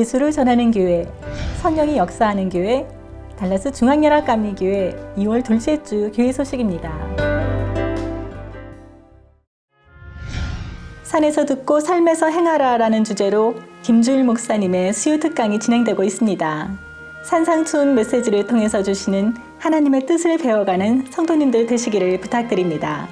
예수를 전하는 교회, 성령이 역사하는 교회, 달라스 중앙연합감리교회 2월 둘째 주 교회 소식입니다. 산에서 듣고 삶에서 행하라 라는 주제로 김주일 목사님의 수요 특강이 진행되고 있습니다. 산상추운 메시지를 통해서 주시는 하나님의 뜻을 배워가는 성도님들 되시기를 부탁드립니다.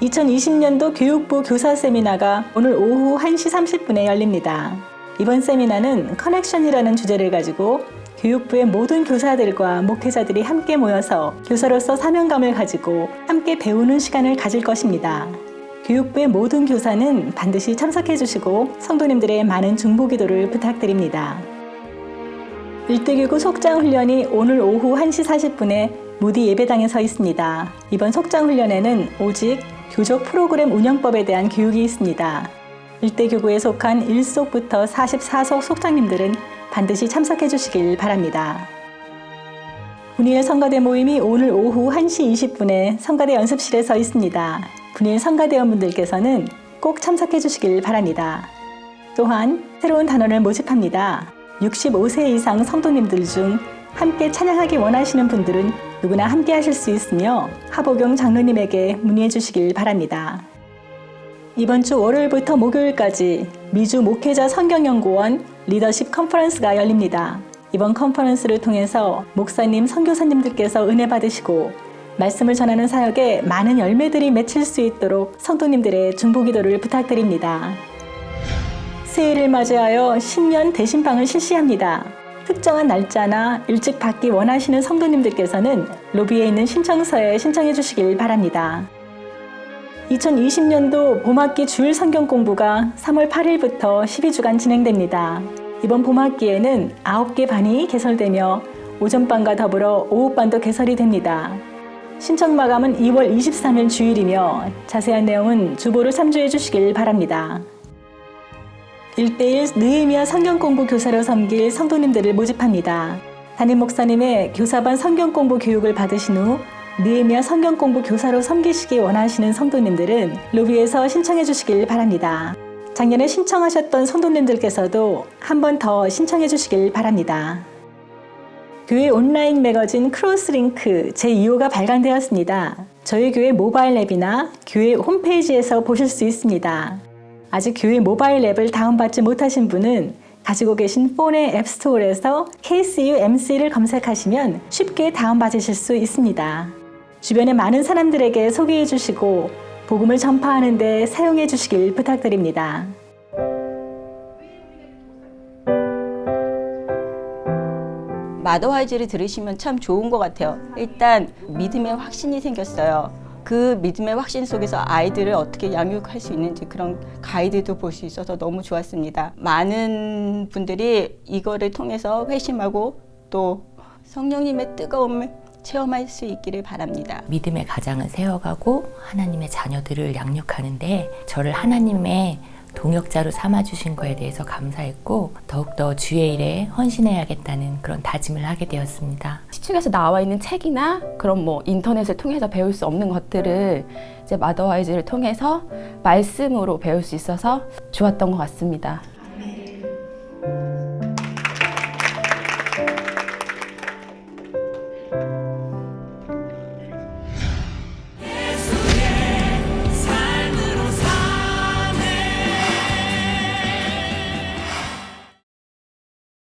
2020년도 교육부 교사 세미나가 오늘 오후 1시 30분에 열립니다. 이번 세미나는 커넥션이라는 주제를 가지고 교육부의 모든 교사들과 목회자들이 함께 모여서 교사로서 사명감을 가지고 함께 배우는 시간을 가질 것입니다. 교육부의 모든 교사는 반드시 참석해 주시고 성도님들의 많은 중보 기도를 부탁드립니다. 일대교구 속장 훈련이 오늘 오후 1시 40분에 무디 예배당에 서 있습니다. 이번 속장 훈련에는 오직 교적 프로그램 운영법에 대한 교육이 있습니다. 일대 교구에 속한 1속부터 44속 속장님들은 반드시 참석해 주시길 바랍니다. 분일 성가대 모임이 오늘 오후 1시 20분에 성가대 연습실에 서 있습니다. 분일 성가대원분들께서는 꼭 참석해 주시길 바랍니다. 또한 새로운 단원을 모집합니다. 65세 이상 성도님들 중 함께 찬양하기 원하시는 분들은 누구나 함께 하실 수 있으며 하보경 장로님에게 문의해 주시길 바랍니다. 이번 주 월요일부터 목요일까지 미주 목회자 성경연구원 리더십 컨퍼런스가 열립니다. 이번 컨퍼런스를 통해서 목사님, 선교사님들께서 은혜 받으시고 말씀을 전하는 사역에 많은 열매들이 맺힐 수 있도록 성도님들의 중보기도를 부탁드립니다. 새해를 맞이하여 신년 대신방을 실시합니다. 특정한 날짜나 일찍 받기 원하시는 성도님들께서는 로비에 있는 신청서에 신청해 주시길 바랍니다. 2020년도 봄학기 주일 성경 공부가 3월 8일부터 12주간 진행됩니다. 이번 봄학기에는 9개 반이 개설되며 오전반과 더불어 오후반도 개설이 됩니다. 신청 마감은 2월 23일 주일이며 자세한 내용은 주보를 참조해 주시길 바랍니다. 1대1 느헤미야 성경 공부 교사로 섬길 성도님들을 모집합니다. 담임 목사님의 교사반 성경 공부 교육을 받으신 후 느헤미야 성경 공부 교사로 섬기시기 원하시는 성도님들은 로비에서 신청해 주시길 바랍니다. 작년에 신청하셨던 성도님들께서도 한 번 더 신청해 주시길 바랍니다. 교회 온라인 매거진 크로스링크 제2호가 발간되었습니다. 저희 교회 모바일 앱이나 교회 홈페이지에서 보실 수 있습니다. 아직 교회 모바일 앱을 다운받지 못하신 분은 가지고 계신 폰의 앱스토어에서 KCUMC를 검색하시면 쉽게 다운받으실 수 있습니다. 주변에 많은 사람들에게 소개해 주시고 복음을 전파하는 데 사용해 주시길 부탁드립니다. 마더와이즈를 들으시면 참 좋은 것 같아요. 일단 믿음의 확신이 생겼어요. 그 믿음의 확신 속에서 아이들을 어떻게 양육할 수 있는지 그런 가이드도 볼 수 있어서 너무 좋았습니다. 많은 분들이 이거를 통해서 회심하고 또 성령님의 뜨거움을 체험할 수 있기를 바랍니다. 믿음의 가장을 세워가고 하나님의 자녀들을 양육하는데 저를 하나님의 동역자로 삼아주신 거에 대해서 감사했고 더욱더 주의 일에 헌신해야겠다는 그런 다짐을 하게 되었습니다. 시중에서 나와 있는 책이나 그런 뭐 인터넷을 통해서 배울 수 없는 것들을 이제 마더와이즈를 통해서 말씀으로 배울 수 있어서 좋았던 것 같습니다.